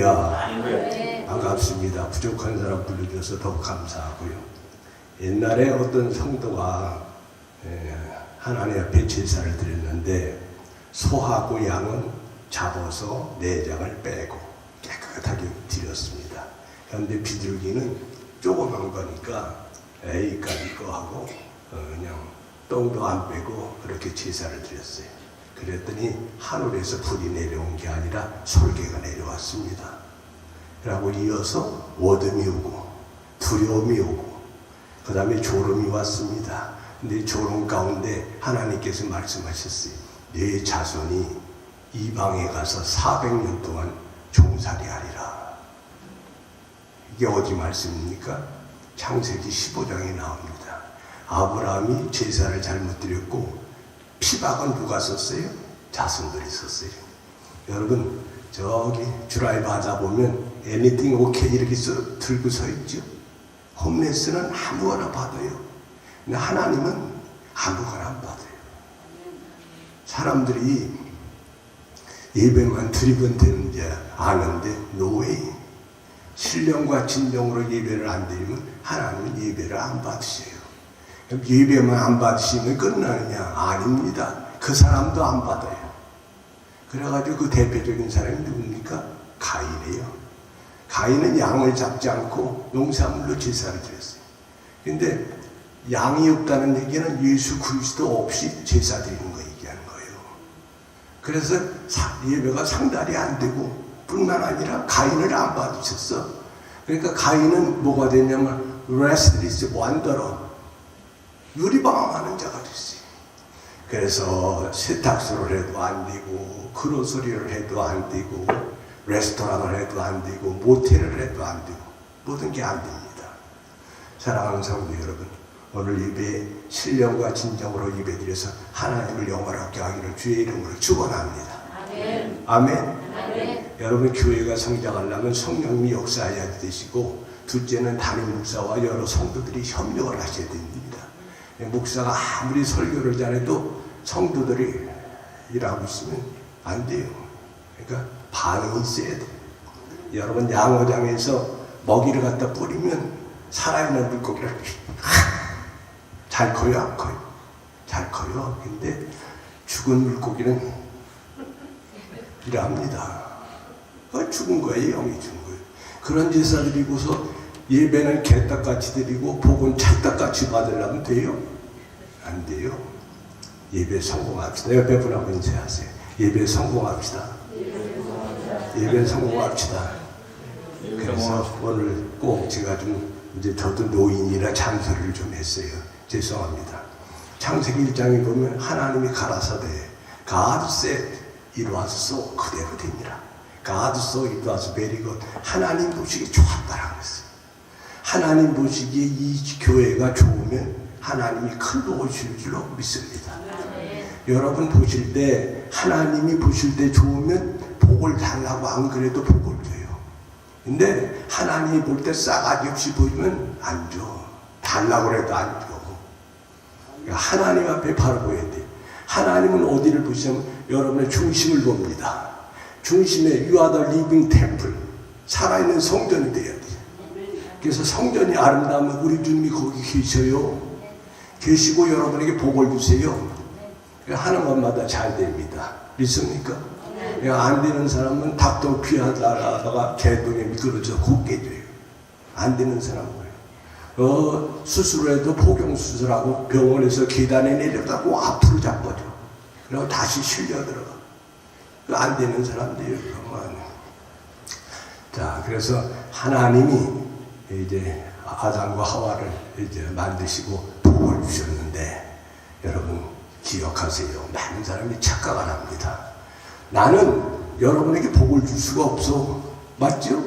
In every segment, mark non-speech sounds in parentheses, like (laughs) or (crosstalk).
야, 반갑습니다. 부족한 사람 불러줘서 더 감사하고요. 옛날에 어떤 성도가 에, 하나님 앞에 제사를 드렸는데 소하고 양은 잡아서 내장을 빼고 깨끗하게 드렸습니다. 그런데 비둘기는 조그만 거니까 에이까지 거 하고 어, 그냥 똥도 안 빼고 그렇게 제사를 드렸어요. 그랬더니 하늘에서 불이 내려온 게 아니라 솔개가 내려왔습니다. 그리고 이어서 어둠이 오고 두려움이 오고 그 다음에 졸음이 왔습니다. 근데 졸음 가운데 하나님께서 말씀하셨어요. 내 자손이 이방에 가서 400년 동안 종살이 하리라. 이게 어디 말씀입니까? 창세기 15장에 나옵니다. 아브라함이 제사를 잘못 드렸고 피박은 누가 썼어요? 자손들이 썼어요. 여러분 저기 주라이 바다 보면 anything okay 이렇게 써, 들고 서 있죠. 홈레스는 아무거나 받아요. 근데 하나님은 아무거나 안 받아요. 사람들이 예배만 드리면 되는지 아는데 노웨이 신령과 진정으로 예배를 안 드리면 하나님은 예배를 안 받으셔요. 예배만 안 받으시면 끝나느냐? 아닙니다. 그 사람도 안 받아요. 그래가지고 그 대표적인 사람이 누굽니까? 가인이에요. 가인은 양을 잡지 않고 농산물로 제사를 드렸어요. 근데 양이 없다는 얘기는 예수 그리스도 없이 제사 드리는 거 얘기하는 거예요. 그래서 사- 예배가 상달이 안 되고 뿐만 아니라 가인을 안 받으셨어. 그러니까 가인은 뭐가 됐냐면 레스트리스 완더러 유리방황하는 자가 됐어요. 그래서 세탁소를 해도 안 되고 그로서리를 해도 안 되고 레스토랑을 해도 안 되고 모텔을 해도 안 되고 모든 게 안 됩니다. 사랑하는 성도 여러분, 오늘 예배 신령과 진정으로 예배드려서 하나님을 영원하게 하기를 주의 이름으로 축원합니다. 아멘. 여러분 교회가 성장하려면 성령님이 역사해야 되시고 둘째는 담임 목사와 여러 성도들이 협력을 하셔야 됩니다. 목사가 아무리 설교를 잘해도 성도들이 일하고 있으면 안 돼요. 그러니까 반응이 있어야 돼. 여러분 양어장에서 먹이를 갖다 뿌리면 살아있는 물고기를 (laughs) 잘 커요 안 커요? 잘 커요. 근데 죽은 물고기는 일합니다. 그 죽은 거예요, 영이 죽은 거예요. 그런 제사 드리고서 예배는 개떡같이 드리고 복은 찰떡같이 받으려면 돼요? 안 돼요. 예배 성공합시다. 옆에 분하고 인사하세요. 예배 성공합시다. 예배 성공합시다. 그래서 오늘 꼭 제가 좀 이제 저도 노인이라 잔소리를 좀 했어요. 죄송합니다. 창세기 1장에 보면 하나님이 가라사대 was so 그대로 됩니다. Was very good. 하나님 보시기에 좋았다라고 했어요. 하나님 보시기에 이 교회가 좋으면 하나님이 큰 복을 주실 줄로 믿습니다. 여러분 보실 때 하나님이 보실 때 좋으면 복을 달라고 안 그래도 복을 줘요. 근데 하나님이 볼 때 싸가지 없이 보이면 안 줘. 달라고 해도 안 줘. 그러니까 하나님 앞에 바로 보여야 돼. 하나님은 어디를 보시면 여러분의 중심을 봅니다. 중심에 the living temple. 살아있는 성전이 돼야 돼. 그래서 성전이 아름다우면 우리 주님이 거기 계셔요. 계시고 여러분에게 복을 주세요. 하는 것마다 잘 됩니다. 믿습니까? 안 되는 사람은 닭도 피하다가 개똥에 미끄러져 굳게 돼요. 안 되는 사람은 어, 수술해도 포경 수술하고 병원에서 계단에 내려다고 앞으로 자빠져. 그리고 다시 실려 들어가. 그안 되는 사람들이에요. 자, 그래서 하나님이 이제 아담과 하와를 이제 만드시고 복을 주셨는데 여러분 기억하세요. 많은 사람이 착각을 합니다. 나는 여러분에게 복을 줄 수가 없어. 맞죠?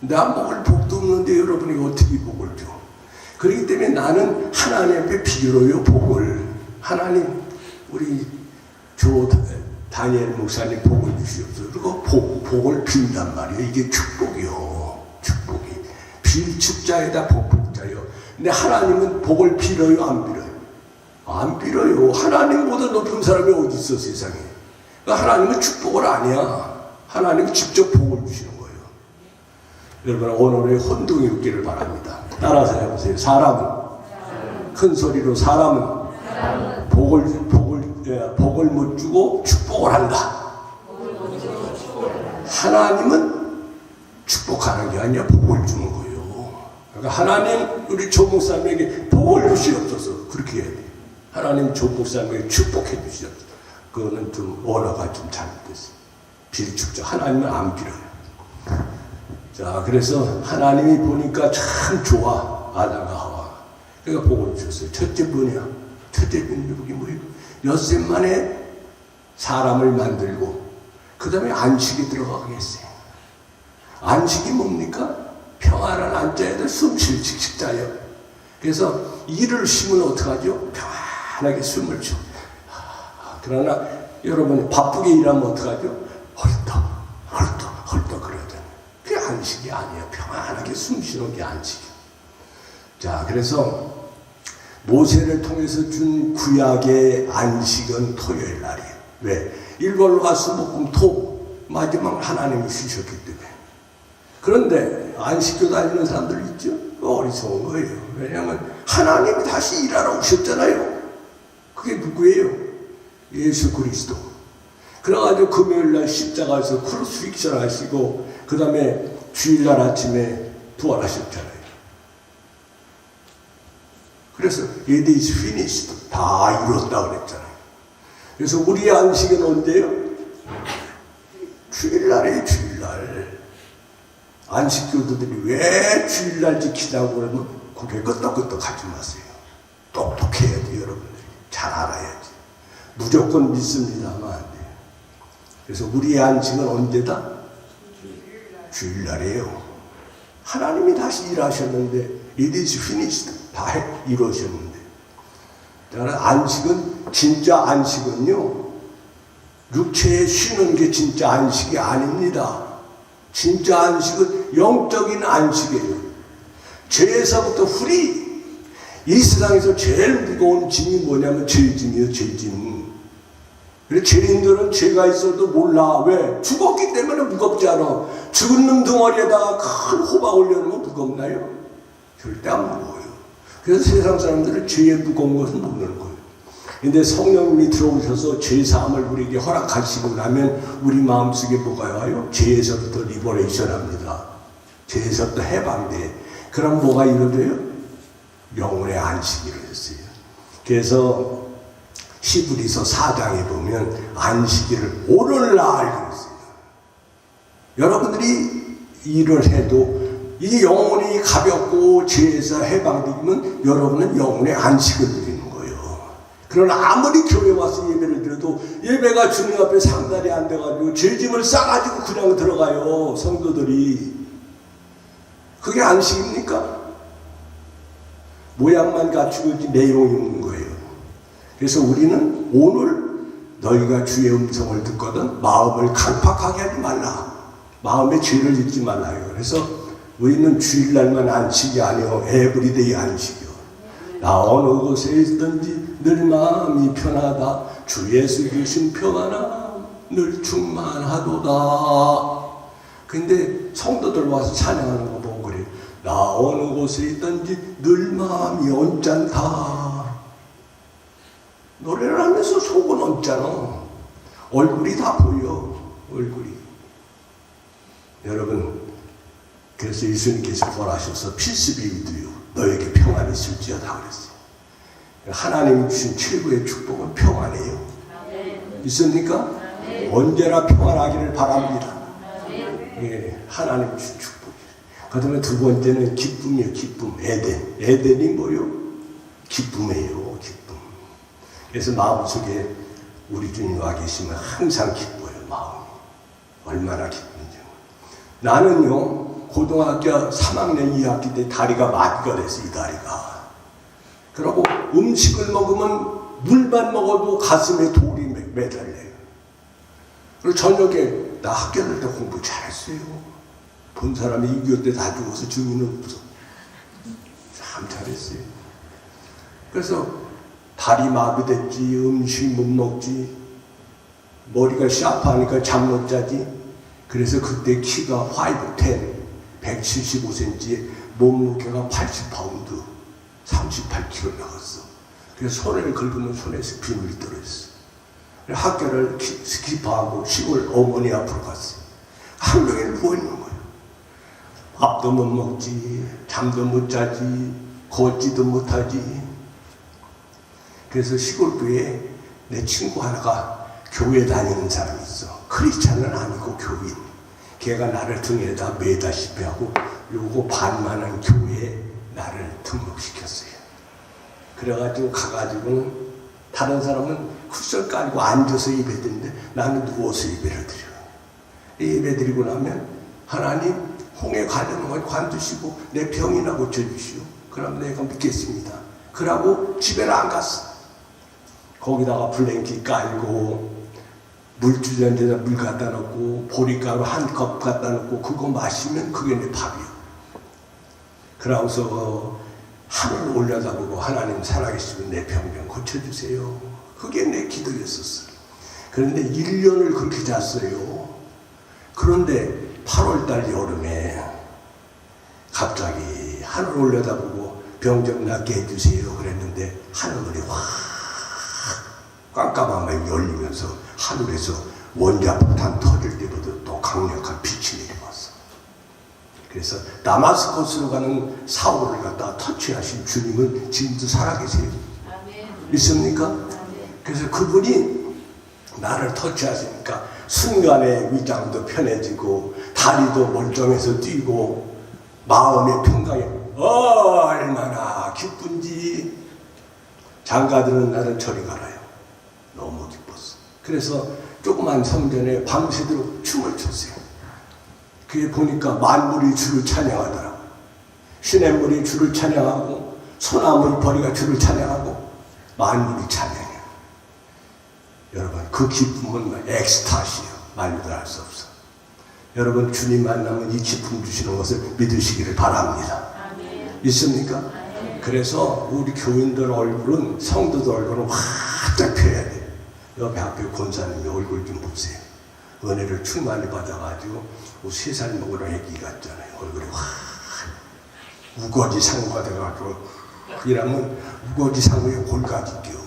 나 먹을 복도 없는데 여러분에게 어떻게 복을 줘? 그렇기 때문에 나는 하나님 앞에 빌어요, 복을. 하나님, 우리 조 다니엘 목사님 복을 주시옵소서. 그리고 복, 복을 빈단 말이에요. 이게 축복이요. 빌축자에다 복복자요. 근데 하나님은 복을 빌어요, 안 빌어요? 안 빌어요. 하나님보다 높은 사람이 어디 있어, 세상에. 그러니까 하나님은 축복을 아니야. 하나님은 직접 복을 주시는 거예요. 여러분 오늘의 혼동이 없기를 바랍니다. 따라서 해보세요. 사람은 큰 소리로 사람은 복을 복을 예, 복을 못 주고 축복을 한다. 하나님은 축복하는 게 아니라 복을 주는 거예요. 그러니까 하나님 우리 조목사님에게 복을 주시옵소서 그렇게 해야 돼. 하나님 조목사님에게 축복해 주시옵소서. 그거는 좀 언어가 좀 잘못됐어요. 빌축자 하나님은 안 빌어요. 자 그래서 하나님이 보니까 참 좋아 아담과 하와. 그러니까 복을 주셨어요. 첫째 뭐냐? 첫째 민족이 뭐예요? 엿새 만에 사람을 만들고 그 다음에 안식에 들어가게 했어요. 안식이 뭡니까? 평안한 안자에도 숨쉴 식자예요. 그래서 이를 쉬면 어떡하죠? 평안하게 숨을 쉬어. 아, 그러나 여러분 바쁘게 일하면 어떡하죠? 헐떡, 헐떡, 헐떡 그러잖아요. 그게 안식이 아니에요. 평안하게 숨 쉬는 게 안식이에요. 자, 그래서 모세를 통해서 준 구약의 안식은 토요일 날이에요. 왜? 일월과 수목금 토 마지막 하나님이 쉬셨기 때문에. 그런데 안식교 다니는 사람들 있죠? 어리석은 거예요. 왜냐하면 하나님이 다시 일하러 오셨잖아요. 그게 누구예요? 예수 그리스도. 그래가지고 금요일 날 십자가에서 크루스픽션 하시고 그 다음에 주일날 아침에 부활하셨잖아요. 그래서 it is finished. 다 이뤘다 그랬잖아요. 그래서 우리의 안식은 언제요? 주일날에 주일날. 안식교도들이 왜 주일날 지키자고 그러면 고개 끄덕끄덕 하지 마세요. 똑똑해야 돼요, 여러분들이. 잘 알아야지. 무조건 믿습니다만. 그래서 우리의 안식은 언제다? 주일날이에요. 하나님이 다시 일하셨는데 it is finished. 다 해- 이루셨는데. 그러나 안식은 진짜 안식은요. 육체에 쉬는 게 진짜 안식이 아닙니다. 진짜 안식은 영적인 안식이에요. 죄에서부터 후리. 이 세상에서 제일 무거운 짐이 뭐냐면 죄짐이에요, 죄짐. 그래 죄인들은 죄가 있어도 몰라. 왜? 죽었기 때문에 무겁지 않아. 죽은 놈 덩어리에다가 큰 호박 올려놓으면 무겁나요? 절대 안 무거워요. 그래서 세상 사람들은 죄의 무거운 것은 모르는 거예요. 근데 성령님이 들어오셔서 죄 사함을 우리에게 허락하시고 나면 우리 마음속에 뭐가 와요? 죄에서부터 리버레이션 합니다. 죄에서부터 해방돼. 그럼 뭐가 이루어져요? 영혼의 안식이 이루어졌어요. 그래서 히브리서 4장에 보면 안식일을 오늘날 그랬어요. 여러분들이 일을 해도 이 영혼이 가볍고 죄에서 해방되면 여러분은 영혼의 안식을 누리는. 그러나 아무리 교회 와서 예배를 드려도 예배가 주님 앞에 상달이 안 돼가지고 죄짐을 싸가지고 그냥 들어가요. 성도들이. 그게 안식입니까? 모양만 갖추고 있지 내용이 없는 거예요. 그래서 우리는 오늘 너희가 주의 음성을 듣거든 마음을 강팍하게 하지 말라. 마음에 죄를 짓지 말라요. 그래서 우리는 주일날만 안식이 아니요 에브리데이 안식이요. 나 어느 곳에 있든지 늘 마음이 편하다. 주 예수 주신 평안함 늘 충만하도다. 근데 성도들 와서 찬양하는 거 보고 그래. 나 어느 곳에 있든지 늘 마음이 언짢다. 노래를 하면서 속은 언짢아. 얼굴이 다 보여. 얼굴이. 여러분, 그래서 예수님께서 벌하셔서 필수비유도요. 너에게 평안이 있을지어다 그랬어요. 하나님이 주신 최고의 축복은 평안이에요. 있습니까? 언제나 평안하기를 바랍니다. 예, 하나님 주신 축복. 그 다음에 두 번째는 기쁨이에요, 기쁨. 에덴. 에덴이 뭐요? 기쁨이에요, 기쁨. 그래서 마음속에 우리 주님 와 계시면 항상 기뻐요, 마음이. 얼마나 기쁜지. 나는요, 고등학교 3학년 2학기 때 다리가 마비가 됐어, 이 다리가. 그러고 음식을 먹으면 물만 먹어도 가슴에 돌이 매- 매달려요. 그리고 저녁에 나 학교 다닐 때 공부 잘했어요. 본 사람이 6.25 때 다 죽어서 증인은 없어. 참 잘했어요. 그래서 다리 마비됐지, 음식 못 먹지, 머리가 샤프하니까 잠 못 자지. 그래서 그때 키가 5, 10. 175cm에 몸무게가 80파운드, 38kg 나갔어. 그래서 손을 긁으면 손에서 비물이 떨어졌어. 학교를 키- 스키퍼하고 시골 어머니 앞으로 갔어. 한 명에 누워있는 거야. 밥도 못 먹지, 잠도 못 자지, 걷지도 못하지. 그래서 시골 교회에 내 친구 하나가 교회 다니는 사람이 있어. 크리스찬은 아니고 교인. 걔가 나를 등에다 매다시피 하고 요거 반만한 교회에 나를 등록시켰어요. 그래가지고 가가지고는 다른 사람은 쿠션 깔고 앉아서 예배드리는데 나는 누워서 예배를 드려. 예배 드리고 나면 하나님 홍해 가려는 걸 관두시고 내 병이나 고쳐주시오. 그럼 내가 믿겠습니다. 그러고 집에는 안 갔어. 거기다가 블랭킷 깔고 물주전에다 물 갖다 놓고 보리가루 한 컵 갖다 놓고 그거 마시면 그게 내 밥이요. 그러고서 하늘 올려다보고 하나님 살아계시면 내병좀 고쳐주세요. 그게 내 기도였었어. 그런데 1년을 그렇게 잤어요. 그런데 8월달 여름에 갑자기 하늘 올려다보고 병 좀 낫게 해주세요 그랬는데 하늘이 확 깜깜하게 열리면서 하늘에서 원자폭탄 터질 때보다 또 강력한 빛이. 그래서 다마스커스로 가는 사울을 갖다 터치하신 주님은 지금도 살아계세요. 믿습니까? 그래서 그분이 나를 터치하시니까 순간에 위장도 편해지고 다리도 멀쩡해서 뛰고 마음의 평강이 얼마나 기쁜지 장가들은 나를 저리 가라요. 너무 기뻤어. 그래서 조그만 성전에 밤새도록 춤을 췄어요. 그게 보니까 만물이 주를 찬양하더라고. 시냇물이 주를 찬양하고 소나무 벌이가 주를 찬양하고 만물이 찬양해. 여러분 그 기쁨은 엑스타시요 말로도 할수 없어. 여러분 주님 만나면 이 기쁨 주시는 것을 믿으시기를 바랍니다. 아멘. 있습니까? 그래서 우리 교인들 얼굴은 성도들 얼굴은 활짝 펴야 돼. 옆에 앞에 권사님의 얼굴 좀 보세요. 은혜를 충만히 받아가지고 세살 먹으러 애기 같잖아요. 얼굴이 확 우거지 상우가 돼가지고 이러면 우거지 상우에 골가지 껴.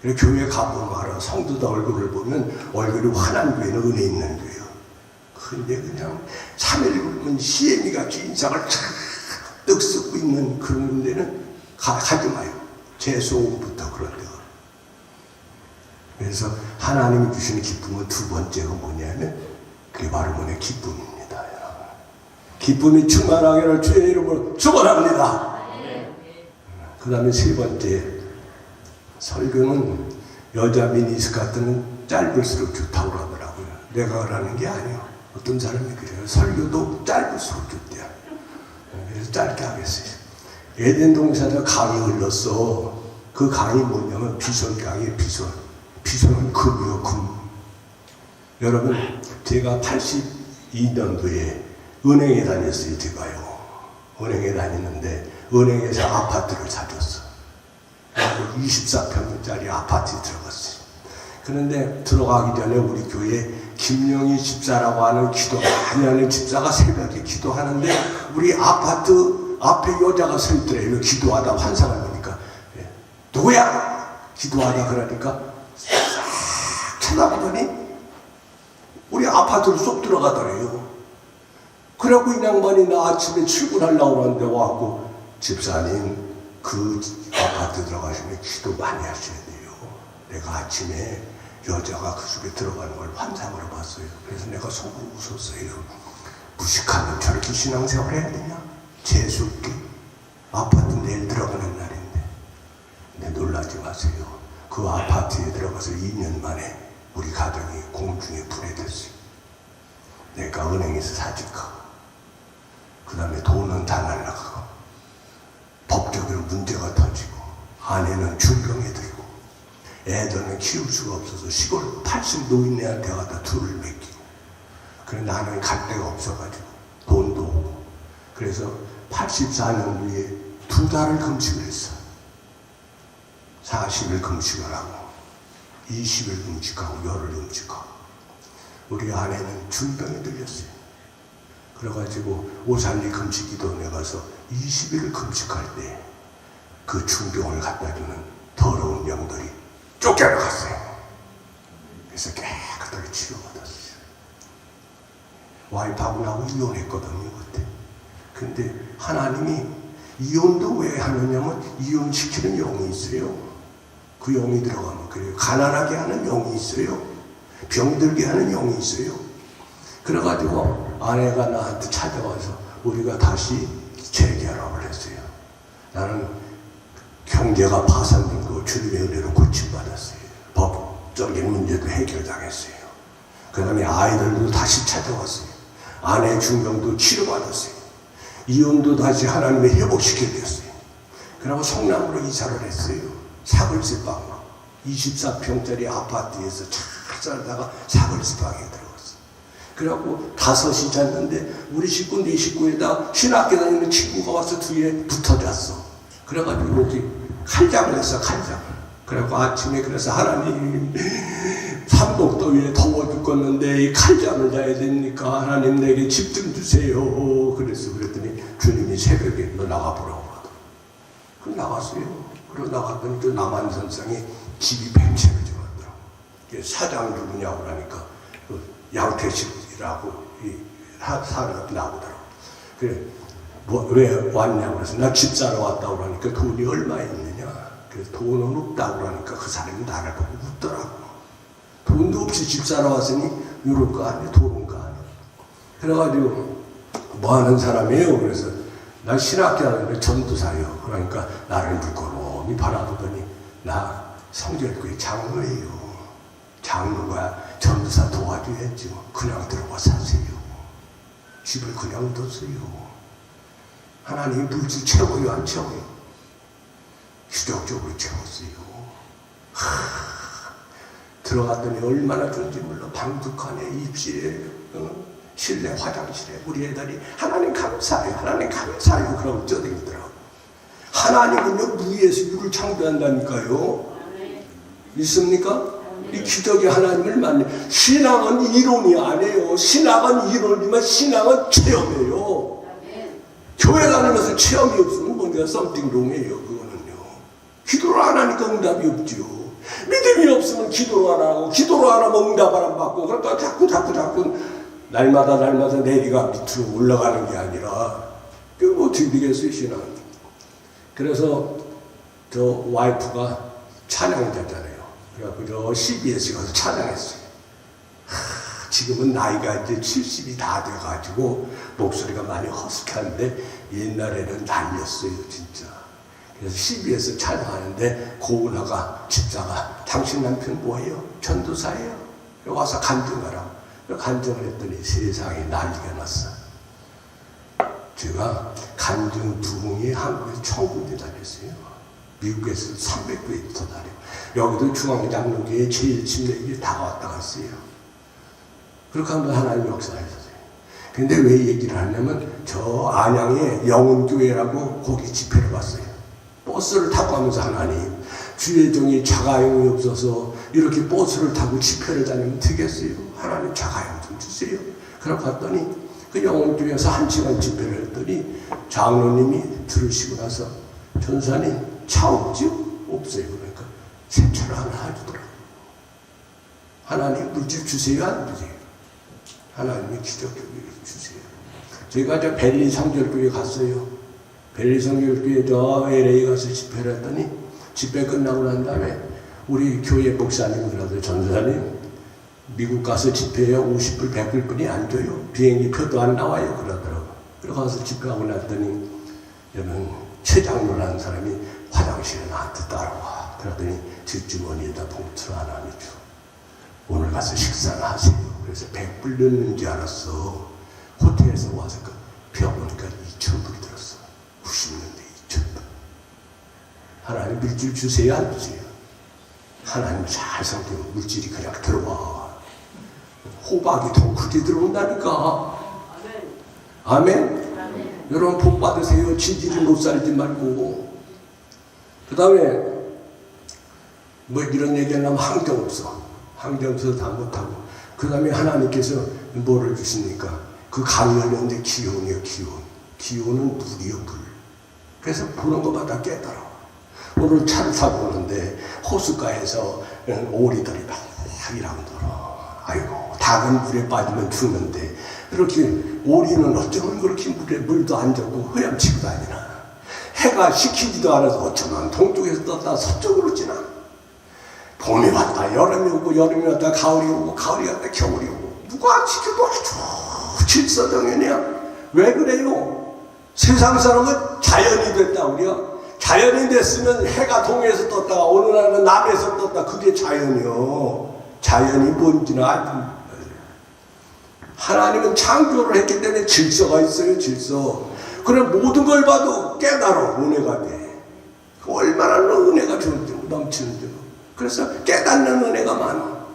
그래 교회 가보면 알아. 성도들 얼굴을 보면 얼굴이 환한 교회는 은혜 있는 교회요. 근데 그냥 3일 굶은 시애미 같이 인상을 쫙 쓰고 있는 그런 데는 가, 가지 마요. 재소부터 그런 데가. 그래서 하나님이 주시는 기쁨은 두 번째가 뭐냐면 그게 바로 뭐냐 기쁨입니다. 여러분. 기쁨이 충만하기를 주의 이름으로 축원합니다. 그 다음에 세 번째 설교는 여자 미니스커트는 짧을수록 좋다고 그러더라고요. 내가 그러는 게 아니에요. 어떤 사람이 그래요. 설교도 짧을수록 좋대요. 그래서 짧게 하겠어요. 에덴 동산에서 강이 흘렀어. 그 강이 뭐냐면 비손 강이에요, 비손. 비손은 금이요, 금. 여러분, 제가 82년도에 은행에 다녔어요, 제가요. 은행에 다니는데, 은행에서 아파트를 사줬어. 24평짜리 아파트에 들어갔어요. 그런데 들어가기 전에 우리 교회 김영희 집사라고 하는 기도 많이 하는 집사가 새벽에 기도하는데 우리 아파트 앞에 여자가 서 있더래요. 기도하다 환상을 보니까 예. 누구야? 기도하다 그러니까 싹 쳐다보더니 우리 아파트로 쏙 들어가더래요. 그래갖고 이 양반이 나 아침에 출근하려고 하는데 와갖고 집사님 그 아파트 들어가시면 기도 많이 하셔야 돼요. 내가 아침에 여자가 그 속에 들어가는 걸 환상으로 봤어요. 그래서 내가 속으로 웃었어요. 무식하면 저렇게 신앙생활 해야 되냐? 재수없게. 아파트 내일 들어가는 날인데. 근데 놀라지 마세요. 그 아파트에 들어가서 2년 만에 우리 가정이 공중에 분해됐어요. 내가 은행에서 사직하고, 그 다음에 돈은 다 날라가고, 법적으로 문제가 터지고 아내는 중병에 들고 애들은 키울 수가 없어서 시골 80 노인네한테 가다 둘을 맡기고 그래 나는 갈 데가 없어가지고 돈도 없고 그래서 84년도에 두 달을 금식을 했어 40일 금식을 하고 20일 금식하고 열흘 금식하고 우리 아내는 중병에 들렸어요 그래가지고 오산리 금식기도원에 가서 20일 금식할 때 그 중병을 갖다 주는 더러운 영들이 쫓겨나갔어요. 그래서 깨끗하게 치료받았어요. 와이프하고 나하고 이혼했거든요, 그때. 근데 하나님이 이혼도 왜 하느냐면 이혼시키는 영이 있어요. 그 영이 들어가면 그래요. 가난하게 하는 영이 있어요. 병들게 하는 영이 있어요. 그래가지고 아내가 나한테 찾아와서 우리가 다시 재결합을 했어요. 나는 경제가 파산된 거 주님의 은혜로 고침받았어요. 법적인 문제도 해결당했어요. 그 다음에 아이들도 다시 찾아왔어요. 아내 중병도 치료받았어요. 이혼도 다시 하나님의 회복시켜줬어요. 그리고 성남으로 이사를 했어요. 사글세방 24평짜리 아파트에서 잘 살다가 사글세방에 들어갔어요. 그래갖고 다섯이 잤는데 우리 식구 네 식구에다 신학교 다니는 친구가 와서 뒤에 붙어 잤어. 그래가지고 여기 칼장을 했어 칼장을. 그래갖고 아침에 그래서 하나님 삼독더위에 더워 죽겠는데 이 칼잠을 자야 됩니까? 하나님 내게 집 좀 주세요. 그래서 그랬더니 주님이 새벽에 너 나가보라고 하더라고. 그 나갔어요. 그러고 나갔더니 또 남한 선상에 집이 100채를 지었더라고. 사장 누구냐고 그러니까 그 양태식이라고 사람이 나오더라고. 그래 뭐, 왜 왔냐고 그래서 나 집 사러 왔다고 그러니까 돈이 얼마 있느냐. 그래서 돈은 없다고 그러니까 그 사람이 나를 보고 웃더라고. 돈도 없이 집 사러 왔으니 이럴 거 아니야 돈은 거 아니야 그래가지고 뭐 하는 사람이에요 그래서 나 신학교 하는데 전도사요 그러니까 나를 물고 름이 바라보더니 나 성결교회 장로예요 장로가 전도사 도와줘야지 뭐. 그냥 들어가 사세요 집을 그냥 뒀어요 하나님이 물질 채워요 안 채워요 기적적으로 채웠어요 들어갔더니 얼마나 좋은지 몰라. 방북한에 입실에 어? 실내 화장실에 우리 애들이 하나님 감사해요. 하나님 감사해요. 그러고 떠다니더라고. 하나님은요 무에서 유를 창조한다니까요. 믿습니까? 이 기적의 하나님을 만나. 신앙은 이론이 아니에요. 신앙은 이론이지만 신앙은 체험이에요. 교회 다니면서 체험이 없으면 뭔가 썸띵 롱이에요. 그거는요. 기도를 안 하니까 응답이 없지요. 믿음이 없으면 기도를 안 하고 기도를 안 하면 응답을 안 받고 그러니까 자꾸 자꾸 자꾸 날마다 날마다 내리가 밑으로 올라가는 게 아니라 뭐 어떻게 되겠어요 신앙 그래서 저 와이프가 찬양자잖아요 그래갖고 저 CBS 가서 찬양했어요 하, 지금은 나이가 이제 70이 다 돼가지고 목소리가 많이 허스키한데 옛날에는 날렸어요 진짜 그래서 CBS 촬영하는데 고은아가 집사가 당신 남편 뭐예요? 전도사예요. 와서 간증하라. 간증을 했더니 세상에 난리가 났어. 제가 간증 부흥이 한국에서 천국에 다녔어요. 미국에서 300교회 더 다녀. 여기도 중앙장로교회 제일 침례교회 다 왔다 갔어요. 그렇게 하면 하나님 역사하셨어요. 근데 왜 얘기를 하냐면 저 안양에 영훈교회라고 거기 집회를 갔어요. 버스를 타고 가면서 하나님 주의 종이 자가용이 없어서 이렇게 버스를 타고 집회를 다니면 되겠어요. 하나님 자가용 좀 주세요. 그러고 갔더니 그 영혼교회에서 한 시간 집회를 했더니 장로님이 들으시고 나서 전사님 차 없죠? 없어요. 그러니까 새 차를 하나 해주더라고요. 하나님 물질 주세요? 안 주세요? 하나님이 기적적으로 주세요. 제가 저 벨리 성결교회 갔어요. 벨리 성결교회 저 LA 가서 집회를 했더니 집회 끝나고 난 다음에 우리 교회 목사님들하고 전사님 미국 가서 집회에 50불 100불 뿐이 안 줘요. 비행기 표도 안 나와요. 그러더라고. 그러고 가서 집회하고 났더니 여러분 최장로라는 사람이 화장실에 나한테 따라와. 그러더니 뒷주머니에다 봉투를 하나 내줘. 오늘 가서 식사를 하세요. 그래서 100불 넣는 줄 알았어. 호텔에서 와서 그 펴보니까 2,000불이 들었어. 90년대 2,000불. 하나님 물질 주세요, 안 주세요? 하나님 잘 성기면 물질이 그냥 들어와. 호박이 더 크게 들어온다니까. 아멘? 여러분 복 받으세요. 지지리 못 살지 말고. 그 다음에 뭐 이런 얘기하려면 항정 없어. 항정 없어서 다 못하고. 그 다음에 하나님께서 뭐를 주십니까? 그 강연인데 기운이요, 기운. 기운은 물이요, 물. 그래서 보는 것마다 깨달아. 오늘 차를 타고 오는데 호숫가에서 오리들이 막 이랑 들어. 아이고, 닭은 물에 빠지면 죽는데 이렇게 오리는 어쩌면 그렇게 물에 물도 안 젖고 헤엄치고 다니나. 해가 식히지도 않아서 어쩌면 동쪽에서 떴다 서쪽으로 지나. 봄이 왔다, 여름이 오고, 여름이 왔다, 가을이 오고, 가을이 왔다, 겨울이 오고. 누가 지켜도 아주 질서정연이야. 왜 그래요? 세상 사람은 자연이 됐다, 우리야. 자연이 됐으면 해가 동에서 떴다가 어느 날은 남에서 떴다. 그게 자연이요. 자연이 뭔지는 알고. 하나님은 창조를 했기 때문에 질서가 있어요, 질서. 그래, 모든 걸 봐도 깨달아, 은혜가 돼. 그 얼마나 은혜가 좋은지, 넘치는지. 그래서 깨닫는 은혜가 많아.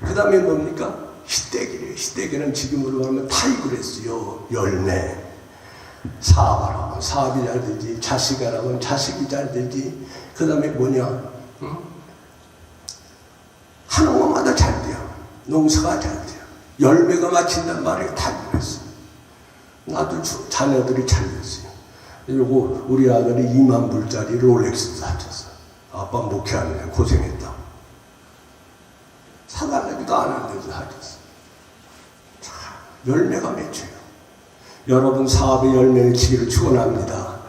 그 다음에 뭡니까? 시대기래요. 시대기는 지금으로 가면 타이그레스요. 열매. 사업하라면 사업이 잘 되지. 자식하라면 자식이 잘 되지. 그 다음에 뭐냐? 응? 하는 것마다 잘 돼요. 농사가 잘 돼요. 열매가 맺힌단 말이에요. 타이그레스. 나도 주- 자녀들이 잘 됐어요. 요거 우리 아들이 2만 불짜리 롤렉스 사줬어. 아빠 목회하는데 고생했다. 사달라기도 안 하는데도 사줬어. 자, 열매가 맺혀요. 여러분 사업의 열매를 치기를 축원합니다.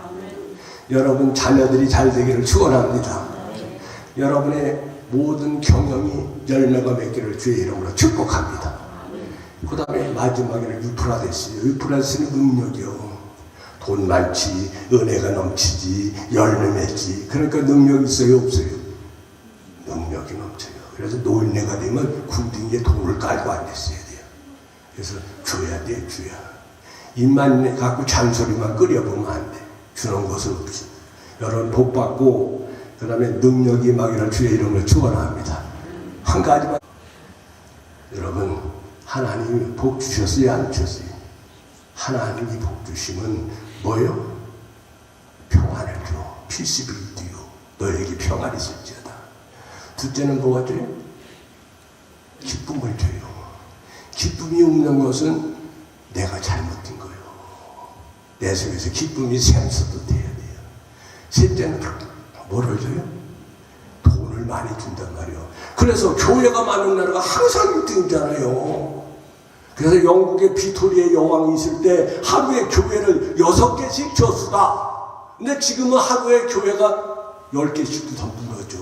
여러분 자녀들이 잘 되기를 축원합니다. 여러분의 모든 경영이 열매가 맺기를 주의 이름으로 축복합니다. 그 다음에 마지막에는 유프라데스요. 유프라데스는 능력이요. 돈 많지, 은혜가 넘치지, 열매 맺지. 그러니까 능력 있어요, 없어요? 능력이 넘쳐요. 그래서 노인네가 되면 군딩에 돈을 깔고 앉았어야 돼요. 그래서 줘야 돼, 줘야. 입만 갖고 잔소리만 끓여보면 안 돼. 주는 것은 없어. 여러분 복 받고, 그 다음에 능력이 막이라 주의 이름으로 축원합니다. 한 가지만. 여러분, 하나님이 복 주셨어요, 안 주셨어요? 하나님이 복 주시면 뭐요? 평안을 줘. 피스빌디요. 너에게 평안이 있을지어다. 둘째는 뭐가 줘요? 기쁨을 줘요. 기쁨이 없는 것은 내가 잘못된 거예요. 내 속에서 기쁨이 샘솟도 돼야 돼요. 셋째는 뭐를 줘요? 돈을 많이 준단 말이에요. 그래서 교회가 많은 나라가 항상 1등이잖아요. 그래서 영국의 비토리의 여왕이 있을 때 하루에 교회를 여섯 개씩 줬수다. 근데 지금은 하루에 교회가 열 개씩도 더 무너져.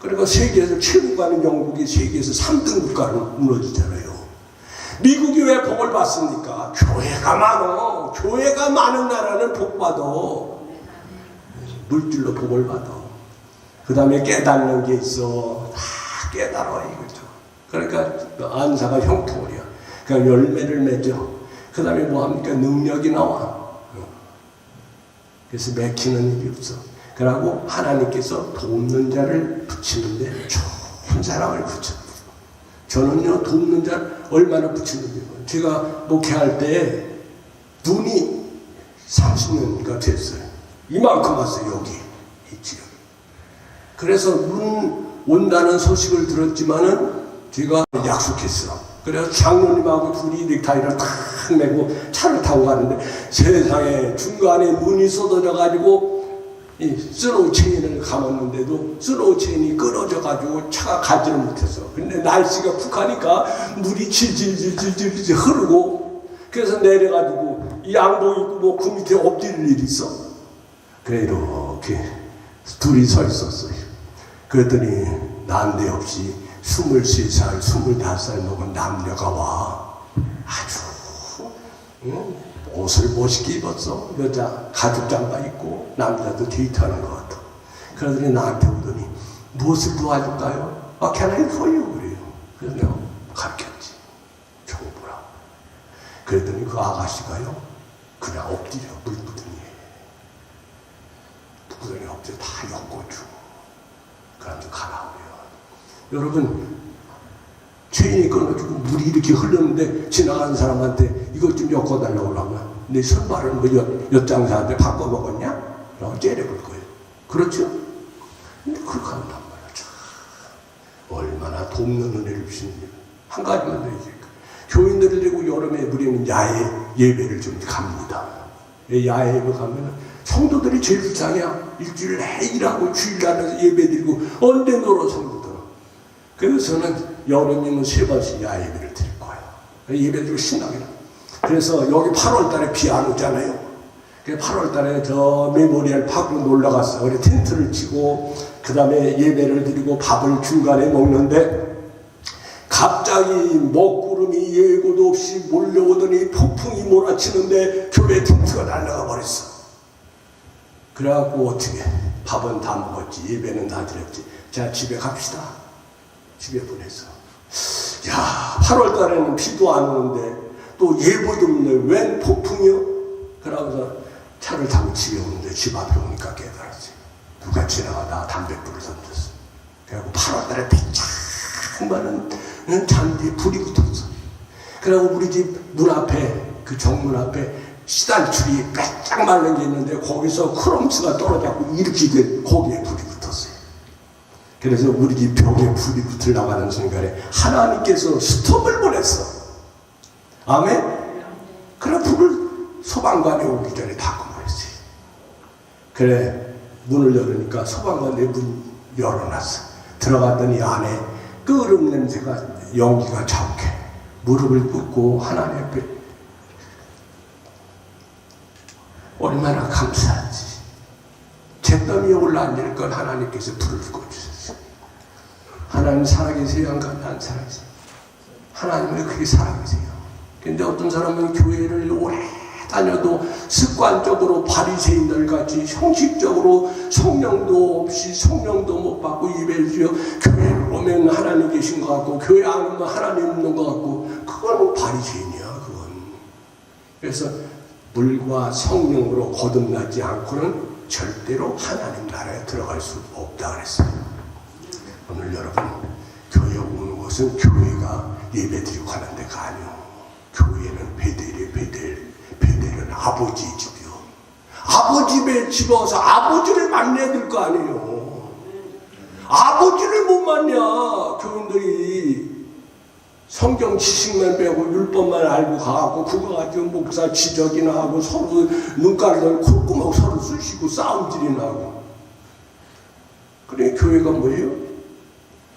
그러니까 세계에서 최고가는 영국이 세계에서 3등 국가로 무너지잖아요. 미국이 왜 복을 받습니까? 교회가 많어. 교회가 많은 나라는 복 받아. 물질로 복을 받아. 그 다음에 깨닫는 게 있어. 다 깨달아 이거죠. 그러니까 안사가 형통이야. 그러니까 열매를 맺어. 그 다음에 뭐 합니까? 능력이 나와. 그래서 맥히는 일이 없어. 그러고 하나님께서 돕는 자를 붙이는데 좋은 사람을 붙여. 저는요, 돕는 자를 얼마나 붙이는지. 제가 목회할 때 눈이 30년가 됐어요. 이만큼 왔어요, 여기. 이 지금. 그래서 눈 온다는 소식을 들었지만은 제가 약속했어. 그래서 장로님하고 둘이 넥타이를 탁 메고 차를 타고 가는데 세상에 중간에 눈이 쏟아져 가지고 이 스로우 체인을 감았는데도 스로우 체인이 끊어져 가지고 차가 가지를 못했어. 근데 날씨가 푹하니까 물이 질질질질질 흐르고 그래서 내려가지고 이 양복 입고 뭐 그 밑에 엎드릴 일이 있어. 그래 이렇게 둘이 서 있었어요. 그랬더니 난데없이 23살, 25살 먹은 남녀가 와. 아주 응? 옷을 멋있게 입었어. 여자 가죽 잠바 입고 남자도 데이트하는 것 같아. 그러더니 나한테 오더니 무엇을 도와줄까요? 아, can I for you? 그래요. 그래서 내가 가르쳤지. 줘보라. 그랬더니 그 아가씨가요. 그냥 엎드려 물구덩이에. 물구덩이에 엎드려 다 엮어주고. 그런데 가라 그래요. 여러분 체인이 끊어지고 물이 이렇게 흐르는데 지나가는 사람한테 이것 좀 엮어달라고 그러면 내 선발을 뭐 엿, 엿장사한테 바꿔 먹었냐? 라고 째려볼 거예요. 그렇죠? 근데 그렇게 한단 말이야. 참, 얼마나 돕는 은혜를 주시는지. 한 가지만 더 얘기할까. 교인들을 데리고 여름에 우리는 야외 예배를 좀 갑니다. 예, 야외 예배 가면 성도들이 제일 불쌍해요. 일주일 내 일하고 주일날에 예배 드리고 언제 놀아 성도들. 그래서 저는 여름이면 세 번씩 야외 예배를 드릴 거예요. 예배 드리고 신나게. 그래서 여기 8월 달에 비 안 오잖아요. 그 8월 달에 저 메모리얼 파크로 놀러 갔어. 우리 텐트를 치고 그 다음에 예배를 드리고 밥을 중간에 먹는데 갑자기 먹구름이 예고도 없이 몰려오더니 폭풍이 몰아치는데 교회 텐트가 날아가 버렸어. 그래갖고 어떻게 밥은 다 먹었지 예배는 다 드렸지. 자 집에 갑시다. 집에 보내서. 야 8월 달에는 비도 안 오는데 또 예보도 없네. 웬 폭풍이요? 그러면서 차를 타고 집에 오는데 집 앞에 오니까 깨달았지. 누가 지나가다 담배불을 던졌어. 그래갖고 8월 달에 배짱 많은 잔디에 불이 붙었어. 그리고 우리 집 문 앞에 그 정문 앞에 시달줄이 빼짝 말른 게 있는데 거기서 크롬스가 떨어져갖고 이렇게 돼 거기에 불이. 그래서 우리 집 벽에 불이 붙으려고 하는 순간에 하나님께서 스톱을 보냈어. 아멘? 그래 불을 소방관이 오기 전에 다 꺼버렸어요. 그래 문을 열으니까 소방관이 문 열어놨어. 들어갔더니 안에 끓음 냄새가 연기가 자욱해. 무릎을 꿇고 하나님 앞에 얼마나 감사하지. 잿더미에 올라앉을 건 하나님께서 불을 꺼주셨어요. 하나님 살아계세요? 안 살아계세요? 하나님은 그렇게 살아계세요. 근데 어떤 사람은 교회를 오래 다녀도 습관적으로 바리새인들 같이 형식적으로 성령도 없이 성령도 못 받고 드려 교회 오면 하나님 계신 것 같고 교회 안 오면 하나님 없는 것 같고 그건 바리새인이야 그건 그래서 물과 성령으로 거듭나지 않고는 절대로 하나님 나라에 들어갈 수 없다 그랬어요. 오늘 여러분 교회 오는 것은 교회가 예배드리고 가는 데가 아니요. 교회는 베델이 베델. 베델은 아버지 집이요. 아버지 집에 집어서 아버지를 만나야 될 거 아니에요. 아버지를 못 만나 교인들이 성경 지식만 배우고 율법만 알고 가고 그거 가지고 목사 지적이나 하고 서로 눈가를 콧구멍 서로 쑤시고 싸움질이나 하고 그래 교회가 뭐예요?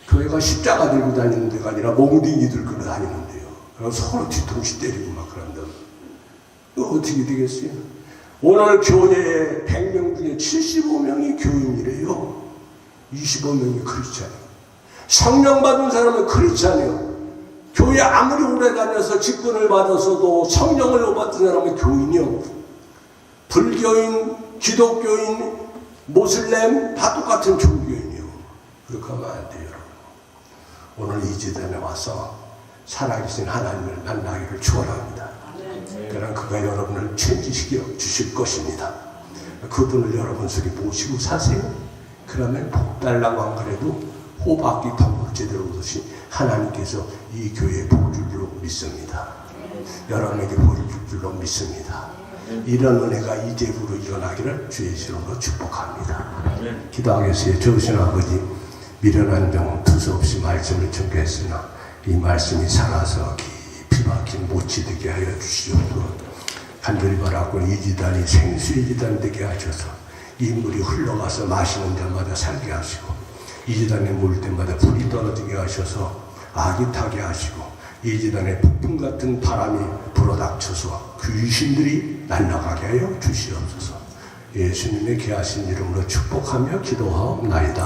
교회가 십자가 들고 다니는 데가 아니라 몽둥이 들고 다니는 데요. 그래서 서로 뒤통수 때리고 막 그런다. 어떻게 되겠어요? 오늘 교회에 100명 중에 75명이 교인이래요. 25명이 크리스찬이에요. 성령 받은 사람은 크리스찬이에요. 교회 아무리 오래 다녀서 직분을 받았어도 성령을 못 받은 사람은 교인이요. 불교인, 기독교인, 모슬렘 다 똑같은 종교인이요. 그렇게 하면 안 돼요, 여러분. 오늘 이 지단에 와서 살아계신 하나님을 만나기를 축원합니다. 그럼 그가 여러분을 챙기시켜 주실 것입니다. 그분을 여러분 속에 모시고 사세요. 그러면 복 달라고 안 그래도 호박이 덩굴 제대로 오듯이 하나님께서 이 교회에 복을 줄 줄로 믿습니다. 여러분에게 복을 줄 줄로 믿습니다. 이런 은혜가 이제부로 일어나기를 주의 이름으로 축복합니다. 기도하겠어요. 좋으신 아버지 미련한 병 두서없이 말씀을 전개했으나 이 말씀이 살아서 깊이 박힌 못이 되게 하여 주시옵소서 간절히 바라고 이 지단이 생수의 지단 되게 하셔서 이 물이 흘러가서 마시는 데마다 살게 하시고 이 지단에 물 때마다 불이 떨어지게 하셔서 악이 타게 하시고 이 지단에 폭풍 같은 바람이 불어닥쳐서 귀신들이 날아가게 하여 주시옵소서 예수님의 귀하신 이름으로 축복하며 기도하옵나이다.